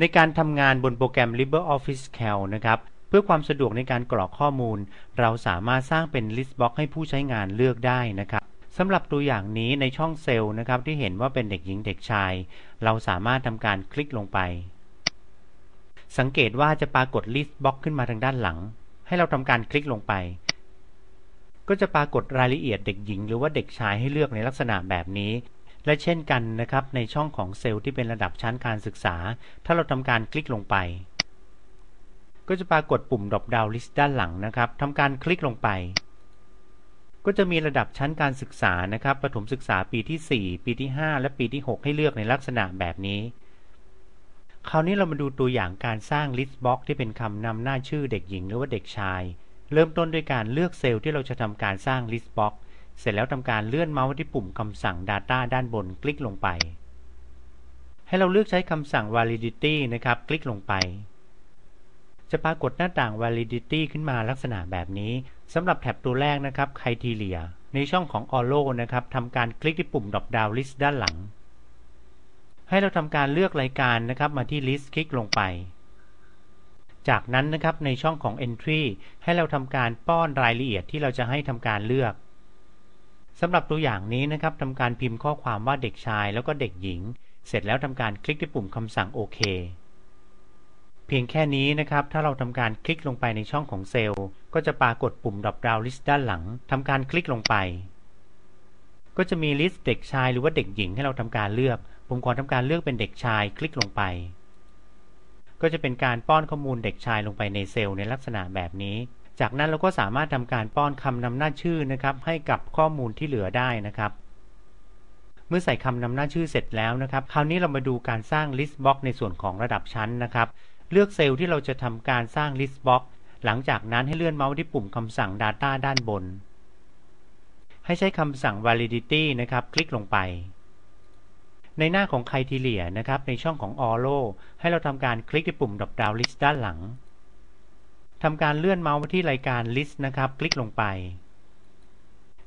ในการทำงานบนโปรแกรม LibreOffice Calc นะครับ เพื่อความสะดวกในการกรอกข้อมูล เราสามารถสร้างเป็น list box ให้ผู้ใช้งานเลือกได้นะครับสำหรับตัวอย่างนี้ในช่องเซลล์นะครับที่เห็นว่าเป็นเด็กหญิงเด็กชาย เราสามารถทำการคลิกลงไป สังเกตว่าจะปรากฏ list box ขึ้นมาทางด้านหลัง ให้เราทำการคลิกลงไป ก็จะปรากฏรายละเอียดเด็กหญิง หรือว่าเด็กชายให้เลือกในลักษณะแบบนี้ และเช่นกันนะครับในช่องของเซลล์ที่เป็นระดับชั้นการศึกษา ถ้าเราทำการคลิกลงไป ก็จะปรากฏปุ่ม drop down list ด้านหลังนะครับทำการคลิกลงไป ก็จะมีระดับชั้นการศึกษานะครับประถมศึกษาปีที่ 4 ปีที่ 5 และปีที่ 6 ให้เลือกในลักษณะแบบนี้คราวนี้เรามาดูตัวอย่างการสร้าง list box ที่เป็นคำนำหน้าชื่อเด็กหญิงหรือว่าเด็กชาย เริ่มต้นด้วยการเลือกเซลล์ที่เราจะทำการสร้าง list box เสร็จแล้วทำการเลื่อนเมาส์ที่ปุ่มคำสั่ง Data ด้านบนคลิกลงไป ให้เราเลือกใช้คำสั่ง validity นะครับ คลิกลงไป จะปรากฏหน้าต่าง validity ขึ้นมาลักษณะแบบนี้สำหรับแท็บตัวแรกนะครับ criteria ในช่องของ Allo นะครับทำการคลิกที่ปุ่ม drop down list ด้านหลัง ให้เราทำการเลือกรายการนะครับมาที่ list คลิกลงไปจากนั้นนะครับในช่องของ entry ให้เราทำการป้อนรายละเอียดที่เราจะให้ทำการเลือก สำหรับตัวอย่างนี้นะครับทำการพิมพ์ข้อความว่าเด็กชายแล้วก็เด็กหญิง เสร็จแล้วทำการคลิกที่ปุ่มคำสั่งโอเคเพียงแค่นี้นะครับ ถ้าเราทำการคลิกลงไปในช่องของเซลล์ ก็จะปรากฏปุ่ม drop down list ด้านหลังทำการคลิกลงไป ก็จะมีลิสต์เด็กชายหรือว่าเด็กหญิงให้เราทำการเลือก ผมขอทำการเลือกเป็นเด็กชายคลิกลงไป ก็จะเป็นการป้อนข้อมูลเด็กชายลงไปในเซลล์ในลักษณะแบบนี้ จากนั้นเราก็สามารถทำการป้อนคำนำหน้าชื่อนะครับ ให้กับข้อมูลที่เหลือได้นะครับ เมื่อใส่คำนำหน้าชื่อเสร็จแล้วนะครับ คราวนี้เรามาดูการสร้าง list box ในส่วนของระดับชั้นนะครับ เลือกเซลล์ที่เราจะทำการสร้าง list box หลังจากนั้นให้เลื่อนเมาส์ที่ปุ่มคำสั่ง data ด้านบน ให้ใช้คำสั่ง validity นะครับ คลิกลงไป ในหน้าของ criteria นะครับ ในช่องของ allo ให้เราทำการคลิกที่ปุ่ม drop down list ด้านหลัง ทำการเลื่อนเมาส์มาที่รายการ list นะครับ คลิกลงไป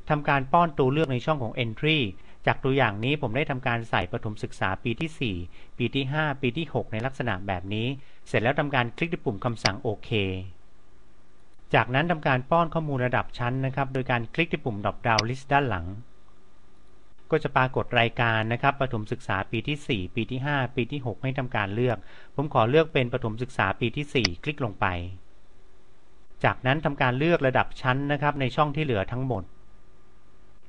ทำการป้อนตัวเลือกในช่องของ entry จากตัวอย่างนี้ผมได้ทำการใส่ประถมศึกษาปีที่ 4 ปีที่ 5 ปีที่ 6 ในลักษณะแบบนี้ เสร็จแล้วทำการคลิกที่ปุ่มคำสั่งโอเคจากนั้นทำการป้อนข้อมูลระดับชั้นนะครับ โดยการคลิกที่ปุ่ม drop down list ด้านหลัง ก็จะปรากฏรายการนะครับประถมศึกษาปีที่ 4 ปีที่ 5 ปีที่ 6 ให้ทำการเลือก ผมขอเลือกเป็นประถมศึกษาปีที่ 4 คลิกลงไป จากนั้นทำการเลือกระดับชั้นนะครับในช่องที่เหลือทั้งหมด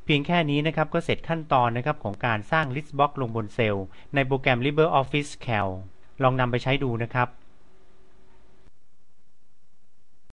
เพียงแค่นี้นะครับก็เสร็จขั้นตอนนะครับของการสร้าง list box ลงบนเซลล์ในโปรแกรม LibreOffice Calc ลองนำไปใช้ดูนะครับ